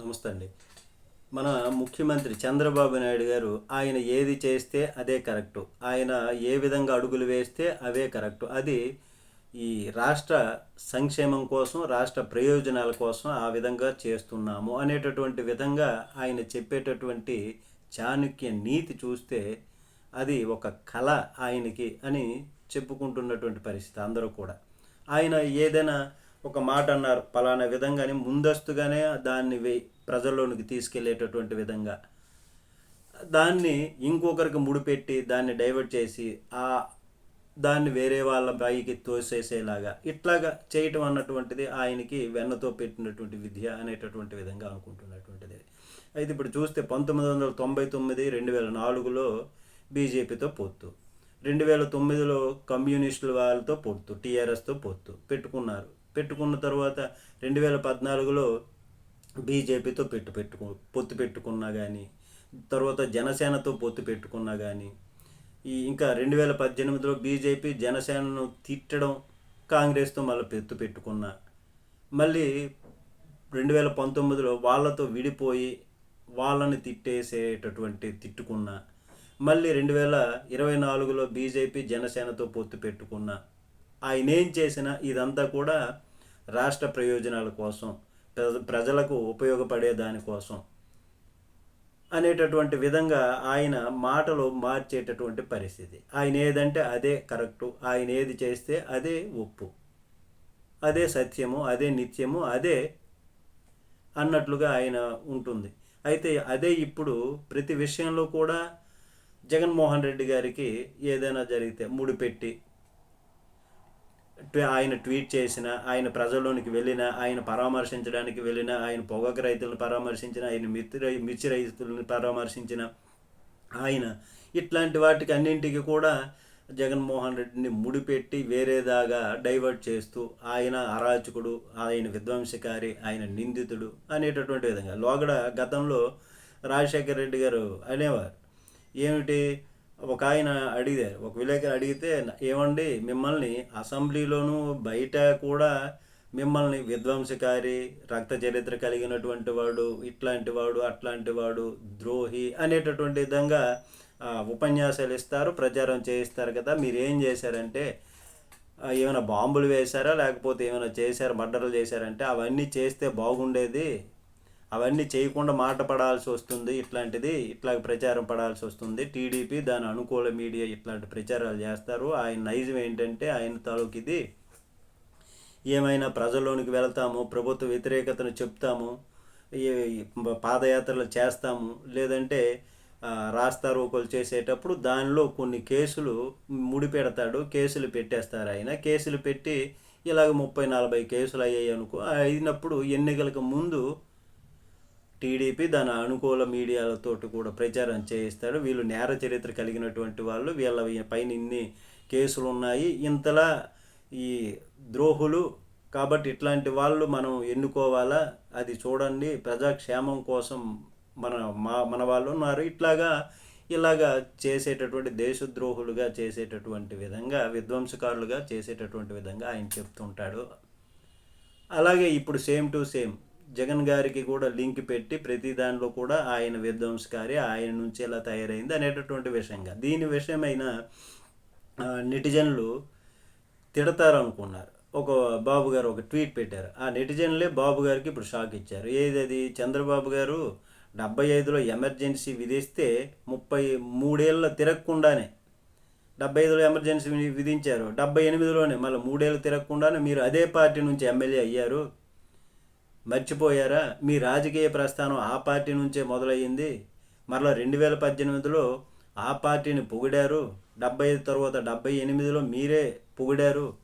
నమస్తే అండి. మన ముఖ్యమంత్రి చంద్రబాబు నాయుడు గారు ఆయన ఏది చేస్తే అదే కరెక్టు. ఆయన ఏ విధంగా అడుగులు వేస్తే అవే కరెక్టు. అది ఈ రాష్ట్ర సంక్షేమం కోసం రాష్ట్ర ప్రయోజనాల కోసం ఆ విధంగా చేస్తున్నాము అనేటటువంటి విధంగా ఆయన చెప్పేటటువంటి చాణక్య నీతి చూస్తే అది ఒక కళ ఆయనకి అని చెప్పుకుంటున్నటువంటి పరిస్థితి అందరూ కూడా. ఆయన ఏదైనా ఒక మాట అన్నారు పలానా విధంగానే ముందస్తుగానే దాన్ని ప్రజల్లోనికి తీసుకెళ్ళేటటువంటి విధంగా. దాన్ని ఇంకొకరికి ముడిపెట్టి దాన్ని డైవర్ట్ చేసి ఆ దాన్ని వేరే వాళ్ళ బాయికి తోసేసేలాగా ఇట్లాగా చేయటం అన్నటువంటిది ఆయనకి వెన్నతో పెట్టినటువంటి విద్య అనేటటువంటి విధంగా అనుకుంటున్నటువంటిది. అయితే ఇప్పుడు చూస్తే పంతొమ్మిది వందల తొంభై తొమ్మిది రెండు వేల నాలుగులో బీజేపీతో పొత్తు. రెండు వేల తొమ్మిదిలో కమ్యూనిస్టుల వాళ్ళతో పొత్తు టీఆర్ఎస్తో పొత్తు పెట్టుకున్నారు. పెట్టుకున్న తర్వాత రెండు వేల పద్నాలుగులో బీజేపీతో పెట్టు పెట్టుకు పొత్తు పెట్టుకున్నా కానీ తర్వాత జనసేనతో పొత్తు పెట్టుకున్నా కానీ ఈ ఇంకా రెండు వేల పద్దెనిమిదిలో బీజేపీ జనసేనను తిట్టడం కాంగ్రెస్తో మళ్ళీ పెత్తు పెట్టుకున్నా మళ్ళీ రెండు వేల పంతొమ్మిదిలో వాళ్ళతో విడిపోయి వాళ్ళని తిట్టేసేటటువంటి తిట్టుకున్నా మళ్ళీ రెండు వేల ఇరవై నాలుగులో బీజేపీ జనసేనతో పొత్తు పెట్టుకున్నా ఆయన ఏం చేసినా ఇదంతా కూడా రాష్ట్ర ప్రయోజనాల కోసం ప్రజలకు ఉపయోగపడే దానికోసం అనేటటువంటి విధంగా ఆయన మాటలు మార్చేటటువంటి పరిస్థితి. ఆయన ఏదంటే అదే కరెక్టు. ఆయన ఏది చేస్తే అదే ఒప్పు. అదే సత్యము అదే నిత్యము అదే అన్నట్లుగా ఆయన ఉంటుంది. అయితే అదే ఇప్పుడు ప్రతి విషయంలో కూడా జగన్మోహన్ రెడ్డి గారికి ఏదైనా జరిగితే ముడిపెట్టి ఆయన ట్వీట్ చేసిన ఆయన ప్రజల్లోనికి వెళ్ళిన ఆయన పరామర్శించడానికి వెళ్ళిన ఆయన పొగాకు రైతులను పరామర్శించిన ఆయన మిర్చి రై- మిర్చి రైతులను పరామర్శించిన ఆయన ఇట్లాంటి వాటికి అన్నింటికి కూడా జగన్మోహన్ రెడ్డిని ముడిపెట్టి వేరేదాగా డైవర్ట్ చేస్తూ ఆయన అరాచకుడు ఆయన విధ్వంసకారి ఆయన నిందితుడు అనేటటువంటి విధంగా. లోగడ గతంలో రాజశేఖర రెడ్డి గారు అనేవారు ఏమిటి? ఒక ఆయన అడిగారు ఒక విలేకరు అడిగితే ఏమండి మిమ్మల్ని అసెంబ్లీలోనూ బయట కూడా మిమ్మల్ని విధ్వంసకారి రక్త చరిత్ర కలిగినటువంటి వాడు ఇట్లాంటి వాడు అట్లాంటి వాడు ద్రోహి అనేటటువంటి విధంగా ఉపన్యాసాలు ఇస్తారు ప్రచారం చేయిస్తారు కదా మీరు ఏం చేశారంటే ఏమైనా బాంబులు వేశారా లేకపోతే ఏమైనా చేశారు మర్డర్లు చేశారంటే అవన్నీ చేస్తే బాగుండేది అవన్నీ చేయకుండా మాట పడాల్సి వస్తుంది ఇట్లాంటిది ఇట్లా ప్రచారం పడాల్సి వస్తుంది. టీడీపీ దాని అనుకూల మీడియా ఇట్లాంటి ప్రచారాలు చేస్తారు. ఆయన నైజం ఏంటంటే ఆయన తాలూకు ఇది ఏమైనా ప్రజల్లోనికి వెళ్తాము ప్రభుత్వ వ్యతిరేకతను చెప్తాము ఈ పాదయాత్రలు చేస్తాము లేదంటే రాస్తారోకలు చేసేటప్పుడు దానిలో కొన్ని కేసులు ముడిపెడతాడు కేసులు పెట్టేస్తారు ఆయన. కేసులు పెట్టి ఇలాగ ముప్పై నలభై కేసులు అయ్యాయి అనుకో అయినప్పుడు ఎన్నికలకు ముందు టీడీపీ దాని అనుకూల మీడియాలతో కూడా ప్రచారం చేయిస్తాడు. వీళ్ళు నేర చరిత్ర కలిగినటువంటి వాళ్ళు. వీళ్ళ పైన ఇన్ని కేసులు ఉన్నాయి ఇంతలా ఈ ద్రోహులు కాబట్టి ఇట్లాంటి వాళ్ళు మనం ఎన్నుకోవాలా? అది చూడండి. ప్రజాక్షేమం కోసం మన మా మన వాళ్ళు ఉన్నారు. ఇట్లాగా ఇలాగా చేసేటటువంటి దేశద్రోహులుగా చేసేటటువంటి విధంగా విధ్వంసకారులుగా చేసేటటువంటి విధంగా ఆయన చెప్తుంటాడు. అలాగే ఇప్పుడు సేమ్ టు సేమ్ జగన్ గారికి కూడా లింక్ పెట్టి ప్రతి దానిలో కూడా ఆయన విధ్వంసకారి ఆయన నుంచి ఎలా తయారైంది అనేటటువంటి విషయంగా. దీని విషయమైన నెటిజన్లు తిడతారు అనుకున్నారు ఒక బాబు గారు ఒక ట్వీట్ పెట్టారు. ఆ నెటిజన్లే బాబు గారికి ఇప్పుడు షాక్ ఇచ్చారు. ఏది అది చంద్రబాబు గారు డెబ్బై ఐదులో ఎమర్జెన్సీ విధిస్తే ముప్పై మూడేళ్ళ తిరగకుండానే డెబ్బై ఐదులో ఎమర్జెన్సీ విధించారు. డెబ్బై ఎనిమిదిలోనే మళ్ళీ మూడేళ్ళు తిరగకుండానే మీరు అదే పార్టీ నుంచి ఎమ్మెల్యే అయ్యారు. మర్చిపోయారా? మీ రాజకీయ ప్రస్థానం ఆ పార్టీ నుంచే మొదలయ్యింది. మరలా రెండు వేల పద్దెనిమిదిలో ఆ పార్టీని పొగిడారు. డెబ్బై ఐదు తర్వాత డెబ్బై ఎనిమిదిలో మీరే పొగిడారు.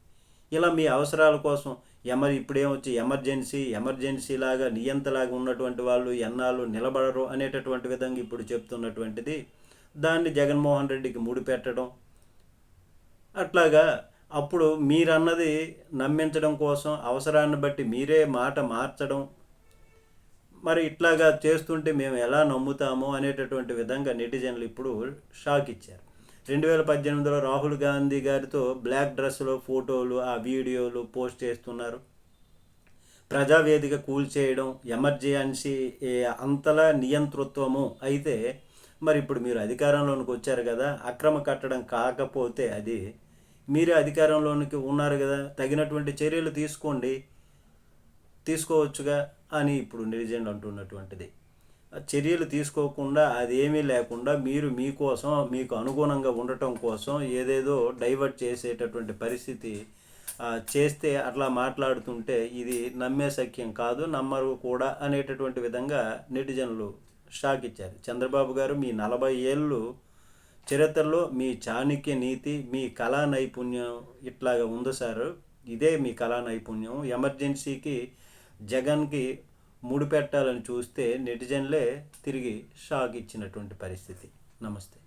ఇలా మీ అవసరాల కోసం ఎమర్ ఇప్పుడేమొచ్చి ఎమర్జెన్సీ ఎమర్జెన్సీ లాగా నియంతలాగా ఉన్నటువంటి వాళ్ళు ఎన్నాళ్ళు నిలబడరు అనేటటువంటి విధంగా ఇప్పుడు చెప్తున్నటువంటిది. దాన్ని జగన్మోహన్ రెడ్డికి ముడిపెట్టడం. అట్లాగా అప్పుడు మీరన్నది నమ్మించడం కోసం అవసరాన్ని బట్టి మీరే మాట మార్చడం. మరి ఇట్లాగా చేస్తుంటే మేము ఎలా నమ్ముతామో అనేటటువంటి విధంగా నెటిజన్లు ఇప్పుడు షాక్ ఇచ్చారు. రెండు వేల పద్దెనిమిదిలో రాహుల్ గాంధీ గారితో బ్లాక్ డ్రెస్లో ఫోటోలు ఆ వీడియోలు పోస్ట్ చేస్తున్నారు. ప్రజావేదిక కూల్చేయడం ఎమర్జెన్సీ అంతలా నియంతృత్వము అయితే మరి ఇప్పుడు మీరు అధికారంలోనికి వచ్చారు కదా అక్రమ కట్టడం కాకపోతే అది మీరే అధికారంలోనికి ఉన్నారు కదా తగినటువంటి చర్యలు తీసుకోండి తీసుకోవచ్చుగా అని ఇప్పుడు నిరిజెండ్ అంటున్నటువంటిది. ఆ చర్యలు తీసుకోకుండా అదేమీ లేకుండా మీరు మీకోసం మీకు అనుగుణంగా ఉండటం కోసం ఏదేదో డైవర్ట్ చేసేటటువంటి పరిస్థితి చేస్తే అట్లా మాట్లాడుతుంటే ఇది నమ్మే సఖ్యం కాదు నమ్మరు కూడా అనేటటువంటి విధంగా నెటిజన్లు షాక్ ఇచ్చారు. చంద్రబాబు గారు మీ నలభై ఏళ్ళు చరిత్రలో మీ చాణక్య నీతి మీ కళా నైపుణ్యం ఇట్లాగా ఉంది సార్. ఇదే మీ కళా నైపుణ్యం. ఎమర్జెన్సీకి జగన్కి ముడిపెట్టాలని చూస్తే నెటిజన్లే తిరిగి షాక్ ఇచ్చినటువంటి పరిస్థితి. నమస్తే.